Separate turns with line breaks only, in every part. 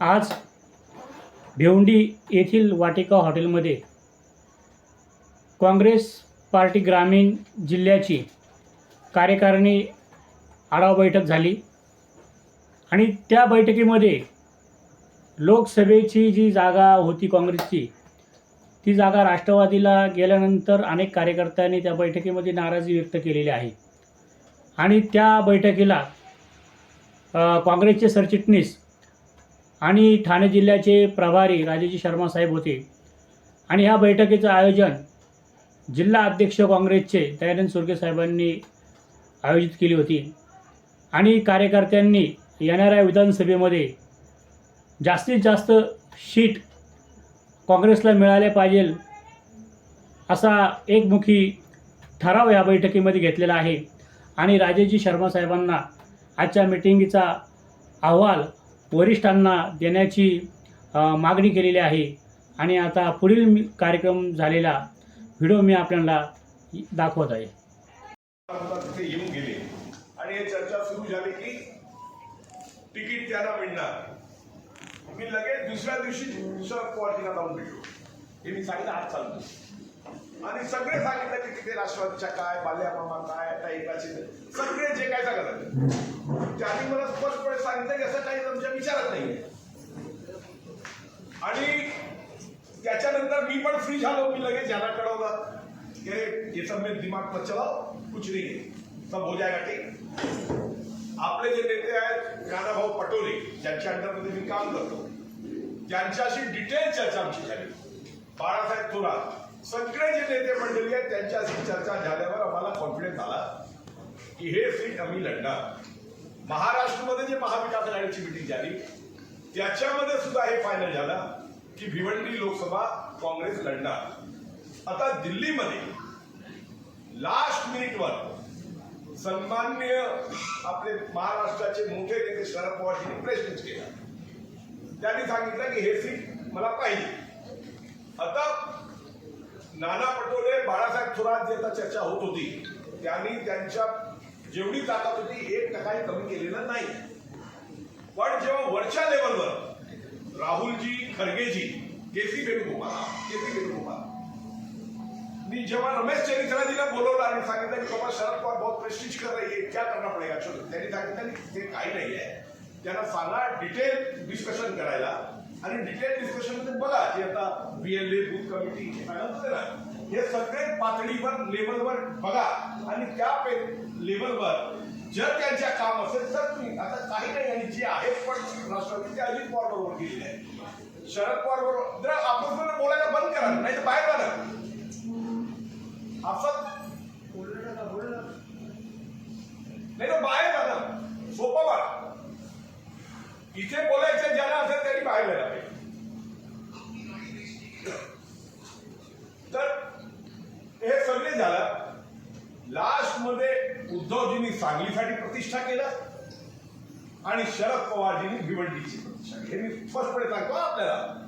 आज भिवंडी येथील वाटिका हॉटेलमध्ये काँग्रेस पार्टी ग्रामीण जिल्ह्याची कार्यकारिणी आढावा बैठक झाली आणि त्या बैठकीमध्ये लोकसभेची जी जागा होती काँग्रेसची ती जागा राष्ट्रवादीला गेल्यानंतर अनेक कार्यकर्त्यांनी त्या बैठकीमध्ये नाराजी व्यक्त केलेली आहे. आणि त्या बैठकीला काँग्रेसचे सरचिटणीस आणि ठाणे जिल्ह्याचे प्रभारी राजेजी शर्मा साहेब होते. आणि ह्या बैठकीचं आयोजन जिल्हा अध्यक्ष काँग्रेसचे दयानंद सुरके साहेबांनी आयोजित केली होती. आणि कार्यकर्त्यांनी येणाऱ्या विधानसभेमध्ये जास्तीत जास्त शीट काँग्रेसला मिळाले पाहिजे असा एकमुखी ठराव या बैठकीमध्ये घेतलेला आहे. आणि राजेजी शर्मा साहेबांना आजच्या मिटिंगीचा अहवाल वरिष्ठांना देण्याची मागणी केलेली आहे. आणि आता पुढील मी- कार्यक्रम झालेला व्हिडिओ मी आपल्याला दाखवत आहे.
तिथे येऊन गेले. आणि हे चर्चा सुरू झाली की तिकीट त्यांना मिळणार. मी लगेच दुसऱ्या दिवशी शरद पवारजींना जाऊन भेटलो. हे मी सांगितलं आज चालतो आणि सगळे सांगितलं की तिथे राष्ट्रवादीच्या काय बाल्यामामा काय आता एकाचे सगळे जे काय सांगत त्यांनी मला स्पष्टपणे सांगितलं की असं काही तुमच्या विचारात नाहीये. आणि त्याच्यानंतर मी पण फ्री झालो. मी लगेच ज्याला कळवलं की मी सब में दिमाग मत चलाओ कुछ नाही सब हो जाएगा ठीक आपले जे नेते आहेत राणाभाऊ पटोले ज्यांच्या अंडरमध्ये मी काम करतो त्यांच्याशी डिटेल चर्चा आमची झाली. बाळासाहेब थोरात सगळे जे नेते मंडळी आहेत त्यांच्याशी चर्चा झाल्यावर आम्हाला कॉन्फिडन्स आला की हे सीट आम्ही लढणार. महाराष्ट्रामध्ये जे महाविकास आघाडीची मिटिंग झाली त्याच्यामध्ये सुद्धा हे फायनल झालं की भिवंडी लोकसभा काँग्रेस लढणार. आता दिल्लीमध्ये लास्ट मिनिटवर सन्मान्य आपले महाराष्ट्राचे मोठे नेते शरद पवारजींनी प्रेस मीट केला. त्यांनी सांगितलं की हे सीट मला पाहिजे. आता नाना पटोले बाळासाहेब थोरात जी आता चर्चा होत होती त्यांनी त्यांच्या जेवढी ताकद होती एक टकाही कमी केलेलं नाही. पण जेव्हा वरच्या लेवलवर राहुलजी खरगेजी के सी वेणुगोपाल के सी वेणुगोपाल मी जेव्हा रमेश चरित्राजीला बोलवलं आणि सांगितलं की बाबा शरद पवार बहुत प्रेस्टिज कर रही है क्या करना पडेगा? चलो त्यांनी सांगितलं की ते काही नाही आहे. त्यांना सांगा डिटेल डिस्कशन करायला आणि डिटेल डिस्कशनमध्ये बघा की आता बीएलए बूथ कमिटी हे सगळे पातळीवर लेवलवर बघा. आणि त्या लेवलवर जर त्यांच्या काम असेल तर तुम्ही आता काही नाही आणि जे आहेत पण राष्ट्रवादी ते अजित पवार बरोबर गेलेले आहेत. शरद पवार बरोबर जर आपण बोलायला बंद करा नाही तर बाहेर जा आपण नाही तर बाहेर जा ना सोपं वाट इथे बोलायचं ज्याला असेल त्यांनी बाहेर जायला पाहिजे तर हे सगळे झालं लास्टमध्ये उद्धवजींनी सांगलीसाठी प्रतिष्ठा केलं आणि शरद पवारजींनी भिवंडीची प्रतिष्ठा केली. हे मी स्पष्टपणे सांगतो आपल्याला.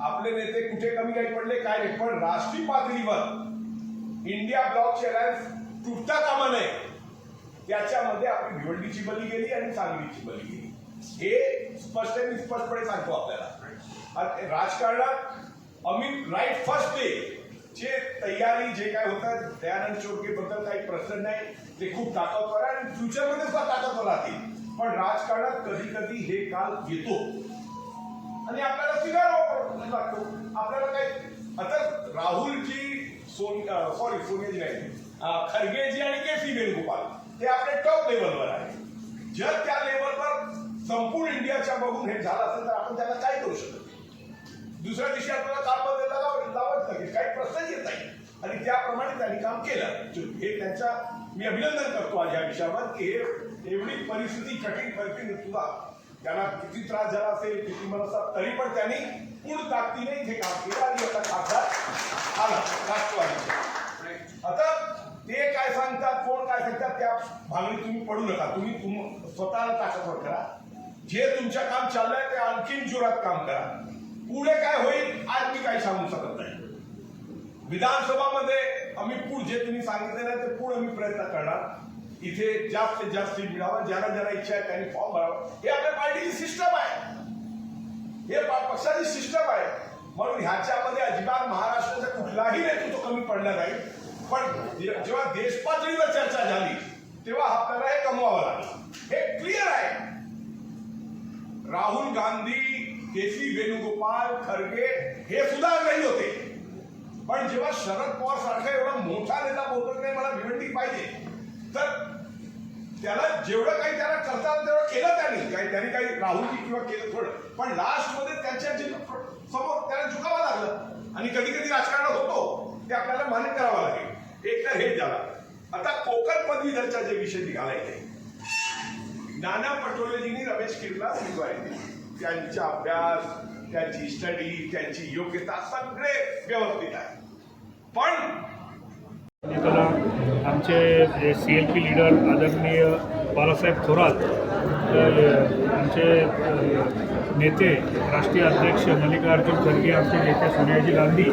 आपले नेते कुठे कमी काही पडले काय नाही. पण राष्ट्रीय पातळीवर इंडिया ब्लॉकची अलायन्स तुटता कामा नये त्याच्यामध्ये आपली भिवंडीची बली गेली आणि सांगलीची बली गेली. हे स्पष्ट मी स्पष्टपणे सांगतो आपल्याला. राजकारणात अमित राईट फर्स्ट डे जे तयारी जे काय होतात दयानंद चोरके बद्दल काही प्रश्न नाही. ते खूप ताकदवर आहे आणि फ्युचरमध्ये सुद्धा ताकदवर राहतील. पण राजकारणात कधी कधी हे काल येतो. आणि आपल्याला स्वीकारावा लागतो आपल्याला काय आता राहुलजी सोन सॉरी सोनियाजी नाही. खरगेजी आणि के सी वेणुगोपाल हे आपले टॉप लेवलवर आहे. जर त्या लेवलवर संपूर्ण इंडियाच्या बघून हे झालं असेल तर आपण त्याला काय करू शकत दुसऱ्या दिवशी आपल्याला काम बदलायला काही प्रश्न येत नाही. आणि त्याप्रमाणे त्यांनी काम केलं. हे त्यांच्या मी अभिनंदन करतो आज या विषयावर की हे एवढी परिस्थिती कठीण परिस्थिती सुद्धा त्यांना किती त्रास झाला असेल किती मनसा तरी पण त्यांनी पूर्ण ताकदीने इथे काम केलं आणि आता खासदार आला राष्ट्रवादी आता ते काय सांगतात कोण काय सांगतात त्या भांगडी तुम्ही पडू नका. तुम्ही तुम स्वतःला ताकदवर करा. जे तुमच्या काम चाललंय ते आणखीन जोरात काम करा. पुढे काय होईल आज मी काही सांगू शकत नाही. विधानसभामध्ये आम्ही पूर जे तुम्ही सांगितले ना ते पुढे आम्ही प्रयत्न करणार. इथे जास्तीत जास्त मिळावं ज्याला ज्याला इच्छा आहे त्यांनी फॉर्म भरावा. हे आपल्या पार्टीची सिस्टम आहे. हे पक्षाची सिस्टम आहे. म्हणून ह्याच्यामध्ये अजिबात महाराष्ट्राचा कुठलाही नेतृत्व कमी पडणार नाही. पण जेव्हा देश पातळीवर चर्चा झाली तेव्हा आपल्याला हे कमवावं लागलं. हे क्लिअर आहे. राहुल गांधी के सी वेणुगोपाल खरगे हे सुद्धा नाही होते. पण जेव्हा शरद पवार सारखा एवढा मोठा नेता बोलत नाही मला भिवंडी पाहिजे. तर त्याला जेवढं काही त्याला करता तेवढं केलं त्यांनी. काही त्यांनी काही राहुलजी किंवा केलं थोडं. पण लास्टमध्ये त्यांच्या जे समोर त्याला झुकावं लागलं. आणि कधी कधी राजकारणात होतो ते आपल्याला मान्य करावं लागेल. एक तर हे झालं. आता कोकण पदवीधरचा जे विषय निघालाय ते नाना पटोलेजींनी रमेश किरला स्वीकारले त्यांचा अभ्यास त्यांची स्टडी त्यांची योग्यता सगळे व्यवस्थित आहे. पण
आमचे सी एल पी लीडर आदरणीय बाळासाहेब थोरात आमचे नेते राष्ट्रीय अध्यक्ष मल्लिकार्जुन खरगे आमचे नेते सोनियाजी गांधी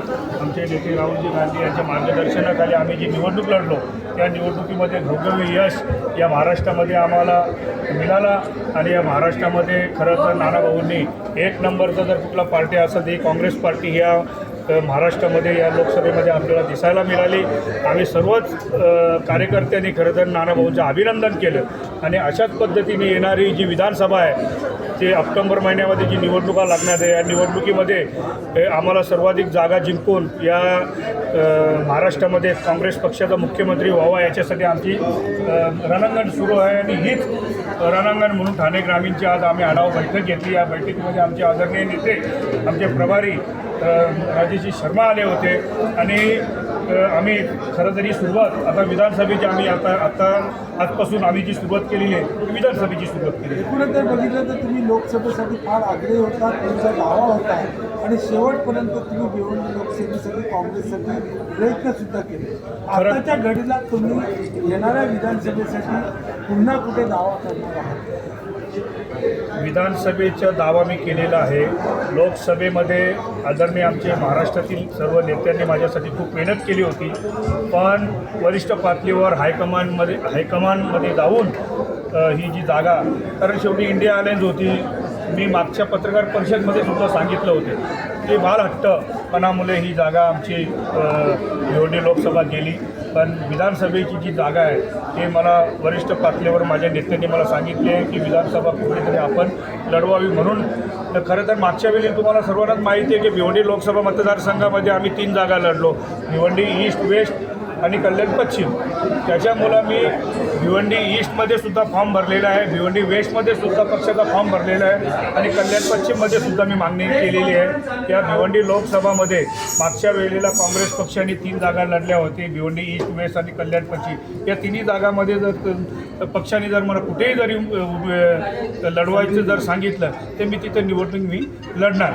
आमचे नेते राहुलजी गांधी यांच्या मार्गदर्शनाखाली आम्ही जी निवडणूक लढलो त्या निवडणुकीमध्ये भव्य यश या महाराष्ट्रामध्ये आम्हाला मिळाला आणि या महाराष्ट्रामध्ये खरं तर नानाभाऊंनी एक नंबरचा जर कुठला पार्टी असेल ही काँग्रेस पार्टी ह्या महाराष्ट्रामध्ये या लोकसभेमध्ये आपल्याला दिसायला मिळाली. आम्ही सर्वच कार्यकर्त्यांनी खरं तर नानाभाऊंचं अभिनंदन केलं. आणि अशाच पद्धतीने येणारी जी विधानसभा आहे ते ऑक्टोंबर महिन्यामध्ये जी निवडणुका लागणार आहे या निवडणुकीमध्ये आम्हाला सर्वाधिक जागा जिंकून या महाराष्ट्रामध्ये काँग्रेस पक्षाचा मुख्यमंत्री व्हावा याच्यासाठी आमची रणांगण सुरू आहे आणि हीच रणांगण म्हणून ठाणे ग्रामीणची आज आम्ही आढावा बैठक घेतली. या बैठकीमध्ये आमचे आदरणीय नेते आमचे प्रभारी अ, शर्मा आले होते आणि आम्ही खरं तरी सुरुवात आता विधानसभेची आम्ही आता आता आजपासून आम्ही जी सुरुवात केलेली आहे विधानसभेची सुरुवात केली आहे.
एकूणच जर बघितलं तर तुम्ही लोकसभेसाठी फार आग्रही होता तुमचा दावा होता आणि शेवटपर्यंत तुम्ही भिवंडी लोकसभेसाठी काँग्रेससाठी प्रयत्न सुद्धा केले आताच्या घडीला तुम्ही येणाऱ्या विधानसभेसाठी पुन्हा कुठे दावा करणार आहात
विधानसभेचा दावा मी केलेला आहे. लोकसभेमध्ये आदरणीय आमचे महाराष्ट्रातील सर्व नेत्यांनी माझ्यासाठी खूप मेहनत केली होती. पण वरिष्ठ पातळीवर हायकमांडमध्ये हायकमांडमध्ये जाऊन ही जी जागा कारण शेवटी इंडिया अलायन्स होती. मी मागच्या पत्रकार परिषदमध्ये सुद्धा सांगितलं होते. ते बाल हट्टपणामुळे ही जागा आमची निवडणी लोकसभा गेली. पण विधानसभेची जी जागा आहे ते मला वरिष्ठ पातळीवर माझ्या नेत्यांनी मला सांगितले आहे की विधानसभा कुठेतरी आपण लढवावी म्हणून. तर खरं तर मागच्या वेळी तुम्हाला सर्वांनाच माहिती आहे की भिवंडी लोकसभा मतदारसंघामध्ये आम्ही तीन जागा लढलो. भिवंडी ईस्ट वेस्ट आणि कल्याण पश्चिम. त्याच्यामुळं मी भिवंडी ईस्टमध्ये सुद्धा फॉर्म भरलेला आहे. भिवंडी वेस्टमध्ये सुद्धा पक्षाचा फॉर्म भरलेला आहे. आणि कल्याण पश्चिममध्ये सुद्धा मी मागणी केलेली आहे या भिवंडी लोकसभामध्ये मागच्या वेळेला काँग्रेस पक्षाने तीन जागा लढल्या होती भिवंडी ईस्ट वेस्ट आणि कल्याण पश्चिम. या तिन्ही जागामध्ये जर पक्षाने जर मला कुठेही जरी लढवायचं जर सांगितलं तर मी तिथं निवडणूक मी लढणार.